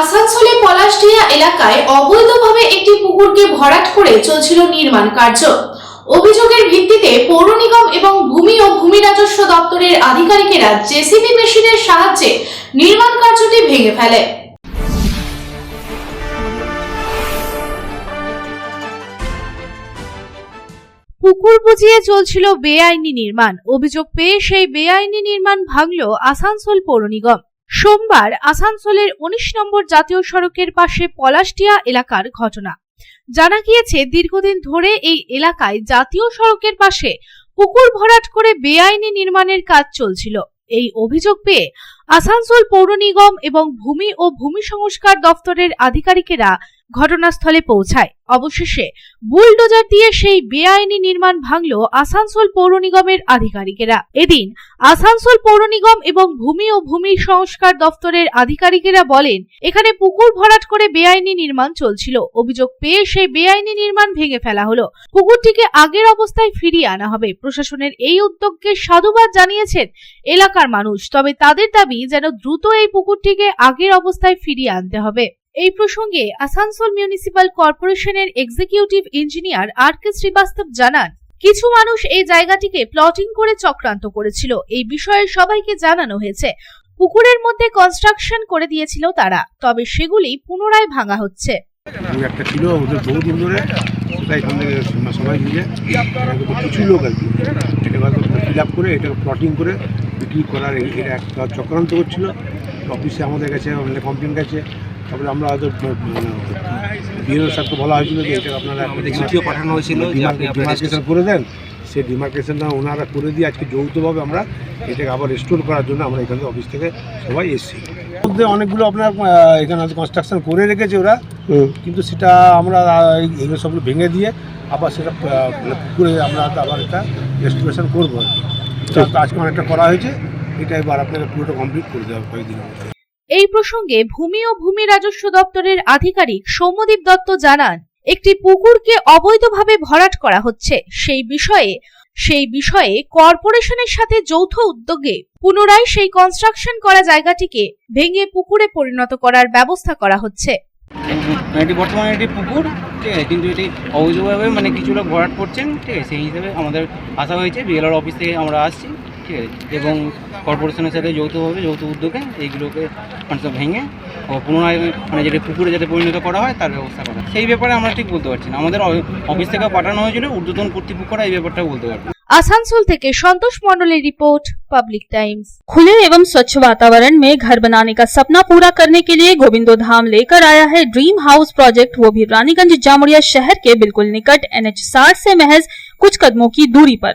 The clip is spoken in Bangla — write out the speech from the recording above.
আসানসোলে পলাশডিয়া এলাকায় অবৈধভাবে একটি পুকুরকে ভরাট করে চলছিল নির্মাণ কার্য। অভিযোগের ভিত্তিতে পৌর নিগম এবং ভূমি ও ভূমি রাজস্ব দপ্তরের আধিকারিকেরা জেসিবি মেশিনের সাহায্যে নির্মাণ কার্যটি ভেঙে ফেলে। পুকুর বুঝিয়ে চলছিল বেআইনি নির্মাণ। অভিযোগ পেয়ে সেই বেআইনি নির্মাণ ভাঙল আসানসোল পৌর নিগম। সোমবার আসানসোলের উনিশ নম্বর জাতীয় সড়কের পাশে পলাশটিয়া এলাকার ঘটনা। জানা গিয়েছে, দীর্ঘদিন ধরে এই এলাকায় জাতীয় সড়কের পাশে পুকুর ভরাট করে বেআইনি নির্মাণের কাজ চলছিল। এই অভিযোগ পেয়ে আসানসোল পৌর নিগম এবং ভূমি ও ভূমি সংস্কার দফতরের আধিকারিকেরা ঘটনাস্থলে পৌঁছায়। অবশেষে বুলডোজার দিয়ে সেই বেআইনি নির্মাণ ভাঙল আসানসোল পৌর নিগমের আধিকারিকেরা। এদিন আসানসোল পৌর নিগম এবং ভূমি ও ভূমি সংস্কার দফতরের আধিকারিকেরা বলেন, এখানে পুকুর ভরাট করে বেআইনি নির্মাণ চলছিল। অভিযোগ পেয়ে সেই বেআইনি নির্মাণ ভেঙে ফেলা হলো। পুকুরটিকে আগের অবস্থায় ফিরিয়ে আনা হবে। প্রশাসনের এই উদ্যোগকে সাধুবাদ জানিয়েছেন এলাকার মানুষ, তবে তাদের দাবি যেন দ্রুত এই পুকুরটিকে আগের অবস্থায় ফিরিয়ে আনতে হবে। এই প্রসঙ্গে আসানসোল মিউনিসিপাল কর্পোরেশনের executive engineer R K Srivastava জানান, কিছু মানুষ এই জায়গাটিকে প্লটিং করে চক্রান্ত করেছিল। এই বিষয়ে সবাইকে জানানো হয়েছে, পুকুরের মধ্যে কনস্ট্রাকশন করে দিয়েছিল তারা, তবে সেগুলি পুনরায় ভাঙা হচ্ছে। একটা ছিল ওদের ধরে এখান থেকে সবাই মিলে কিছু লোক আর কি, এটাকে ফিল আপ করে, এটাকে প্লটিং করে বিক্রি করার এটা একটা চক্রান্ত করছিল। অফিসে আমাদের কাছে অনেক কমপ্লেন গেছে। তারপরে আমরা হয়তো বিএনও স্যারকে বলা হয়েছিল যে এটা আপনারা চিঠিও পাঠানো হয়েছিল যে ডিমার্কেশন করে দেন। সেই ডিমার্কেশনটা ওনারা করে দিয়ে আজকে যৌথভাবে আমরা এটাকে আবার রেস্টোর করার জন্য আমরা এখানে অফিস থেকে সবাই এসেছি। মধ্যে অনেকগুলো আপনার এখানে হয়তো কনস্ট্রাকশন করে রেখেছে ওরা। কিন্তু সেটা আমরা এগুলো সবগুলো ভেঙে দিয়ে আবার সেটা মানে পুকুরে আমরা হয়তো আবার এটা রেস্টোরেশন করব। আর কি তো আজকে অনেকটা করা হয়েছে এটা এবার আপনাকে পুরোটা কমপ্লিট করে দেওয়া হবে কয়েকদিনের মধ্যে এই প্রসঙ্গে ভূমি ও ভূমি রাজস্ব দপ্তরের আধিকারিক সৌম্যদীপ দত্ত জানান একটি পুকুরকে অবৈধভাবে ভরাট করা হচ্ছে। সেই বিষয়ে সেই বিষয়ে কর্পোরেশনের সাথে যৌথ উদ্যোগে পুনরায় সেই কনস্ট্রাকশন করা জায়গাটিকে ভেঙে পুকুরে পরিণত করার ব্যবস্থা করা হচ্ছে। এটি বর্তমানে এটি পুকুর, ঠিক আছে? কিন্তু এটি অবৈধভাবে মানে কিছু লোক ভরাট করছেন, ঠিক আছে? সেই হিসেবে আমাদের আসা হয়েছে বিএলআর অফিস থেকে আমরা আসছি, ঠিক আছে? এবং কর্পোরেশনের সাথে যৌথভাবে, যৌথ উদ্যোগে এইগুলোকে মানে ভেঙে পুনরায় মানে যেটা পুকুরে যাতে পরিণত করা হয়, তার ব্যবস্থা করা। সেই ব্যাপারে আমরা ঠিক বলতে পারছি না। আমাদের অফিস থেকে পাঠানো হয়েছিল, ঊর্ধ্বতন কর্তৃপক্ষরা এই ব্যাপারটা বলতে পারবে आसानसोल थे Santosh Mandal report public times खुले एवं स्वच्छ वातावरण में घर बनाने का सपना पूरा करने के लिए गोविंदो धाम लेकर आया है ड्रीम हाउस प्रोजेक्ट वो भी रानीगंज जामुड़िया शहर के बिल्कुल निकट एनएच साठ से महज कुछ कदमों की दूरी पर।